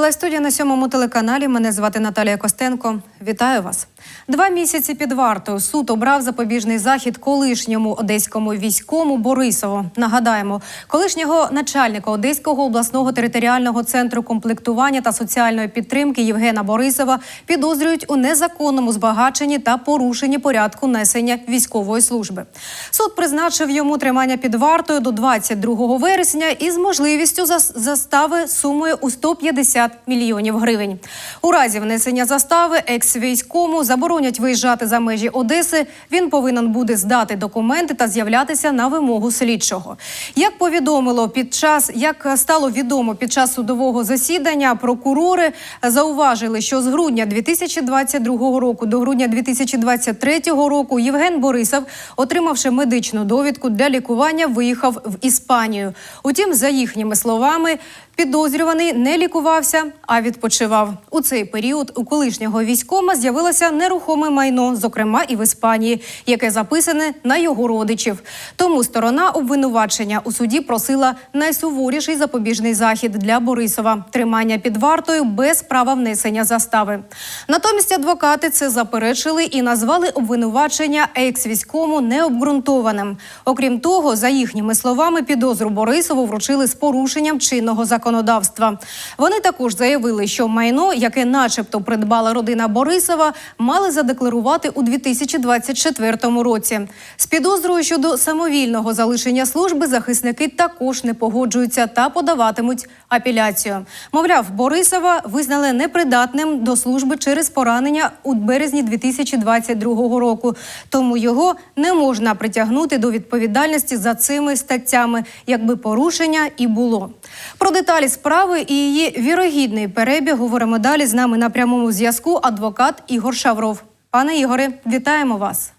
Лайв-студія на сьомому телеканалі. Мене звати Наталія Костенко. Вітаю вас. Два місяці під вартою суд обрав запобіжний захід колишньому одеському війському Борисову. Нагадаємо, колишнього начальника Одеського обласного територіального центру комплектування та соціальної підтримки Євгена Борисова підозрюють у незаконному збагаченні та порушенні порядку несення військової служби. Суд призначив йому тримання під вартою до 22 вересня із можливістю зас- застави сумою у 150 мільйонів гривень. У разі внесення застави екс-війському заборонять виїжджати за межі Одеси. Він повинен буде здати документи та з'являтися на вимогу слідчого. Як повідомило під час, як стало відомо під час судового засідання, прокурори зауважили, що з грудня 2022 року до грудня 2023 року Євген Борисов, отримавши медичну довідку для лікування, виїхав в Іспанію. Утім, за їхніми словами, підозрюваний не лікувався, а відпочивав. У цей період у колишнього військома з'явилося нерухоме майно, зокрема і в Іспанії, яке записане на його родичів. Тому сторона обвинувачення у суді просила найсуворіший запобіжний захід для Борисова тримання під вартою без права внесення застави. Натомість адвокати це заперечили і назвали обвинувачення екс-війському необґрунтованим. Окрім того, за їхніми словами, підозру Борисову вручили з порушенням чинного законодавства. Вони також заявили, що майно, яке, начебто, придбала родина Борисова, мали задекларувати у 2024 році. З підозрою щодо самовільного залишення служби захисники також не погоджуються та подаватимуть апеляцію. Мовляв, Борисова визнали непридатним до служби через поранення у березні 2022 року. Тому його не можна притягнути до відповідальності за цими статтями, якби порушення і було. Про деталі справи і її вірогідний перебіг говоримо далі. З нами на прямому зв'язку адвокат Ігор Шавров. Пане Ігоре, вітаємо вас.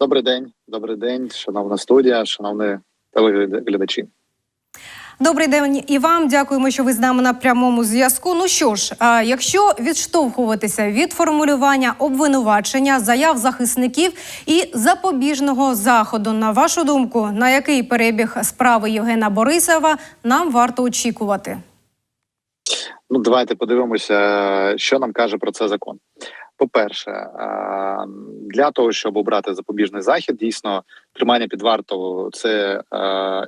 Добрий день, добрий день, шановна студія, шановні телеглядачі. Добрий день і вам. Дякуємо, що ви з нами на прямому зв'язку. Ну що ж, якщо відштовхуватися від формулювання обвинувачення, заяв захисників і запобіжного заходу, на вашу думку, на який перебіг справи Євгена Борисова нам варто очікувати? Ну, давайте подивимося, що нам каже про це закон. По-перше, е, для того, щоб обрати запобіжний захід, дійсно тримання під вартою – це е,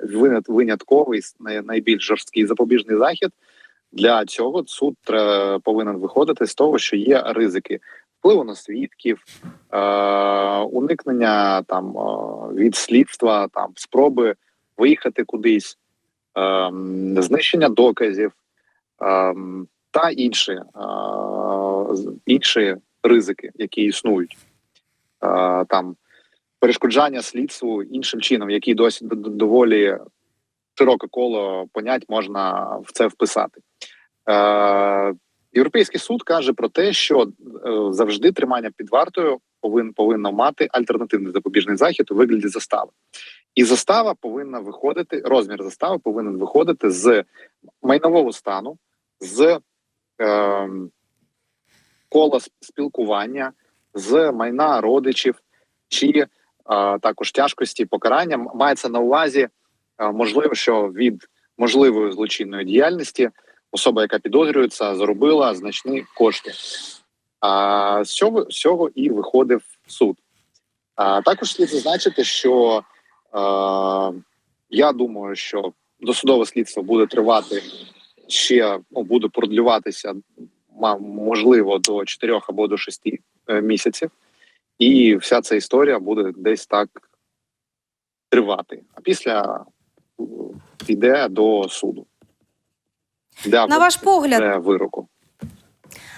винят- винятковий найбільш жорсткий запобіжний захід. Для цього суд повинен виходити з того, що є ризики впливу на свідків, е, уникнення там е, від слідства, там спроби виїхати кудись, е, знищення доказів ем, та інші, е, інші ризики, які існують. Там перешкоджання слідству іншим чином, який досі доволі широке коло понять можна в це вписати. Європейський суд каже про те, що е, завжди тримання під вартою повин, повинно мати альтернативний запобіжний захід у вигляді застави. І застава повинна виходити, розмір застави повинен виходити з майнового стану, з е, кола спілкування, з майна родичів чи е, також тяжкості покарання. Мається на увазі, е, можливо, що від можливої злочинної діяльності особа, яка підозрюється, заробила значні кошти. А з цього, з цього і виходив суд. А також слід зазначити, що е, я думаю, що досудове слідство буде тривати ще ну, буде продлюватися можливо до 4 або до 6 е, місяців, і вся ця історія буде десь так тривати. А після е, йде до суду. Де На ваш погляд, вироку.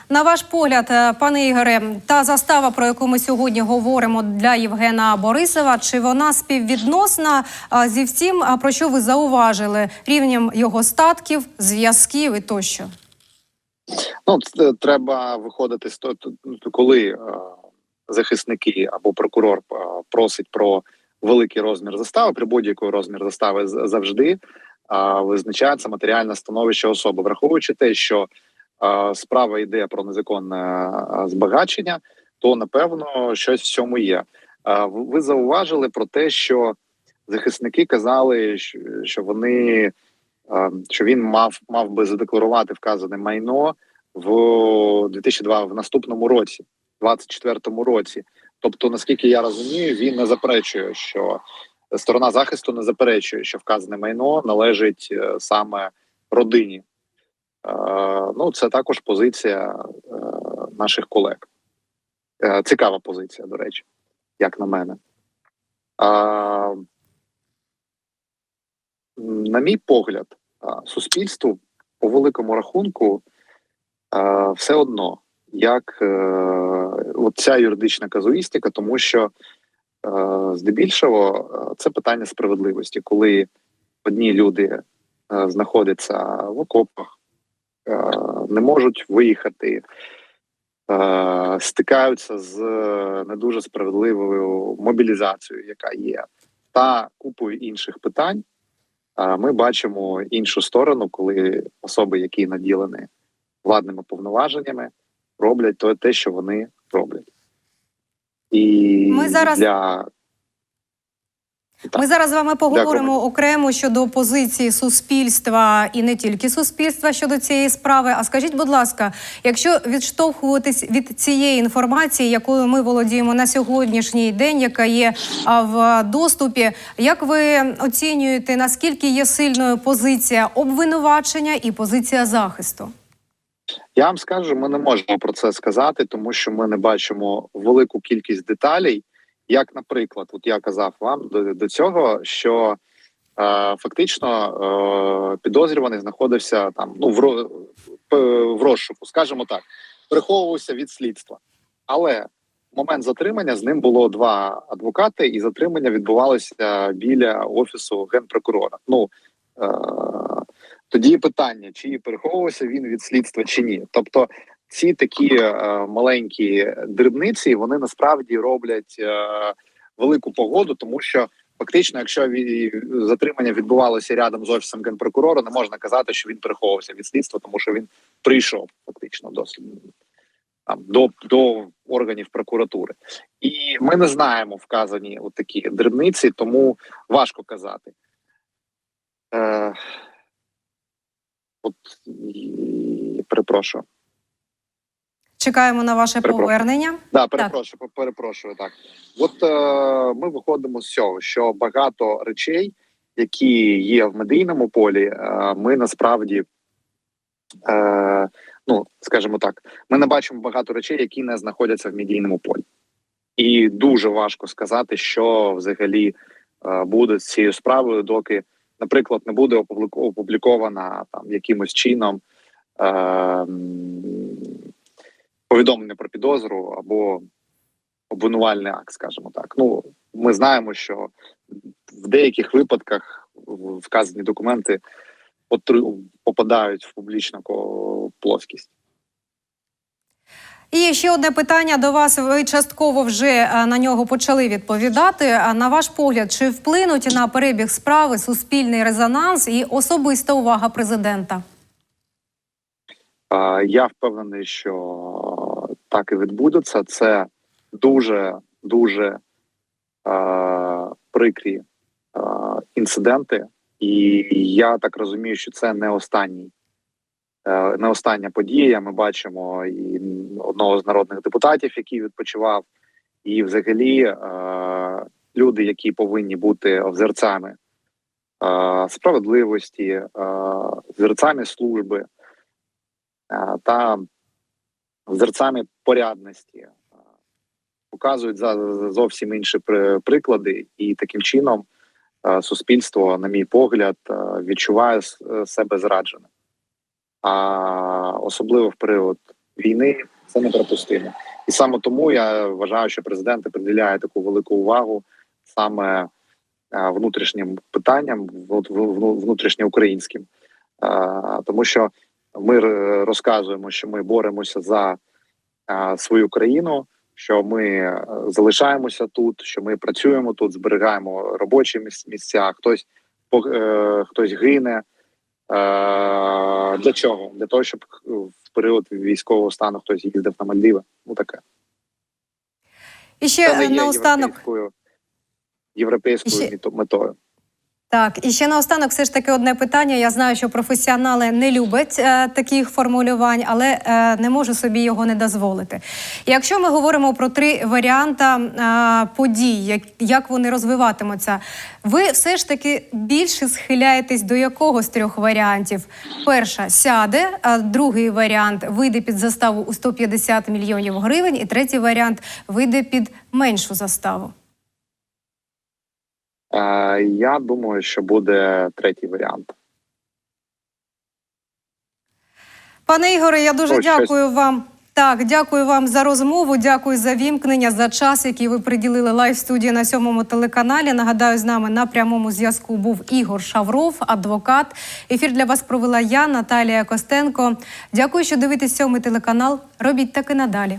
На ваш погляд, е, пане Ігоре, та застава, про яку ми сьогодні говоримо для Євгена Борисова, чи вона співвідносна зі всім, а, про що ви зауважили рівнем його статків, зв'язків і тощо? Ну, це треба виходити з того, коли е, захисники або прокурор е, просить про великий розмір застави, при будь-якої розмір застави завжди визначається матеріальне становище особи, враховуючи те, що е, справа йде про незаконне збагачення, то напевно щось в цьому є. Ви зауважили про те, що захисники казали, що- вони що він мав мав би задекларувати вказане майно в 2002 в наступному році, 24-му році. Тобто, наскільки я розумію, він не заперечує, що сторона захисту не заперечує, що вказане майно належить е, саме родині. Е, Ну, це також позиція е, наших колег. Цікава позиція, до речі, як на мене. На мій погляд, суспільству по великому рахунку все одно, як е, ця юридична казуїстика, тому що е, здебільшого е, це питання справедливості, коли одні люди знаходяться в окопах, не можуть виїхати, стикаються з не дуже справедливою мобілізацією, яка є, та купою інших питань. Ми бачимо іншу сторону, коли особи, які наділені владними повноваженнями, роблять то те, що вони роблять. І Ми зараз- для. Ми зараз з вами поговоримо окремо щодо позиції суспільства і не тільки суспільства щодо цієї справи. А скажіть, будь ласка, якщо відштовхуватись від цієї інформації, якою ми володіємо на сьогоднішній день, яка є в доступі, як ви оцінюєте наскільки є сильною позиція обвинувачення і позиція захисту? Я вам скажу, ми не можемо про це сказати, тому що ми не бачимо велику кількість деталей. Як, наприклад, от я казав вам до, до цього, що е, фактично е, підозрюваний знаходився там ну в, в розшуку, скажімо так, приховувався від слідства. Але в момент затримання з ним було два адвокати, і затримання відбувалося біля офісу генпрокурора. Ну е, тоді питання, чи переховувався він від слідства чи ні. Тобто ці такі е, маленькі дрібниці вони насправді роблять е, велику погоду, тому що фактично, якщо затримання відбувалося рядом з офісом генпрокурора, не можна казати, що він переховувався від слідства, тому що він прийшов фактично до там до, до органів прокуратури, і ми не знаємо вказані от такі дрібниці, тому важко казати. Е, от перепрошую. Чекаємо на ваше Перепрошую. повернення. Да, перепрошую, так. перепрошую. Так, от е, ми виходимо з цього, що багато речей, які є в медійному полі, е, ми насправді, е, ну скажімо так, ми не бачимо багато речей, які не знаходяться в медійному полі, і дуже важко сказати, що взагалі е, буде з цією справою, доки, наприклад, не буде опублікована там якимось чином. Е, повідомлення про підозру або обвинувальний акт, скажімо так. Ну ми знаємо, що в деяких випадках вказані документи попадають в публічну плоскість. І ще одне питання до вас. Ви частково вже е, на нього почали відповідати. На ваш погляд, чи вплинуть на перебіг справи суспільний резонанс і особиста увага президента? Я впевнений, що так і відбудеться. Це дуже дуже е, прикрі е, інциденти, і я так розумію, що це не останній. е, Не остання подія. Ми бачимо і одного з народних депутатів, який відпочивав, і взагалі е, люди, які повинні бути взерцями е, справедливості, е, взерцями служби е, та взерцями порядності показують за зовсім інші при- приклади, і таким чином е, суспільство, на мій погляд, е, відчуває е, себе зрадженим. А особливо в період війни це неприпустимо. І саме тому я вважаю, що президент приділяє таку велику увагу саме внутрішнім питанням, вну- вну- внутрішньоукраїнським, тому що ми розказуємо, що ми боремося за е, свою країну, що ми е, залишаємося тут, що ми працюємо тут, зберігаємо робочі місця. Хтось е, хтось гине. Е, для чого? Для того, щоб в період військового стану хтось їздив на Мальдіви. Ну таке. І ще е, наостанок. європейською, європейською Ще- метою. Так, і ще наостанок, все ж таки, одне питання. Я знаю, що професіонали не люблять е, таких формулювань, але е, не можу собі його не дозволити. Якщо ми говоримо про три варіанти е, подій, як, як вони розвиватимуться, ви все ж таки більше схиляєтесь до якого з трьох варіантів? Перша сяде, а другий варіант вийде під заставу у 150 мільйонів гривень, і третій варіант вийде під меншу заставу. Е, я думаю, що буде третій варіант. Пане Ігоре, я дуже щось. дякую вам. Так, дякую вам за розмову. Дякую за вімкнення, за час, який ви приділили лайв студії на сьомому телеканалі. Нагадаю, з нами на прямому зв'язку був Ігор Шавров, адвокат. Ефір для вас провела я, Наталія Костенко. Дякую, що дивитесь сьомий телеканал. Робіть так і надалі.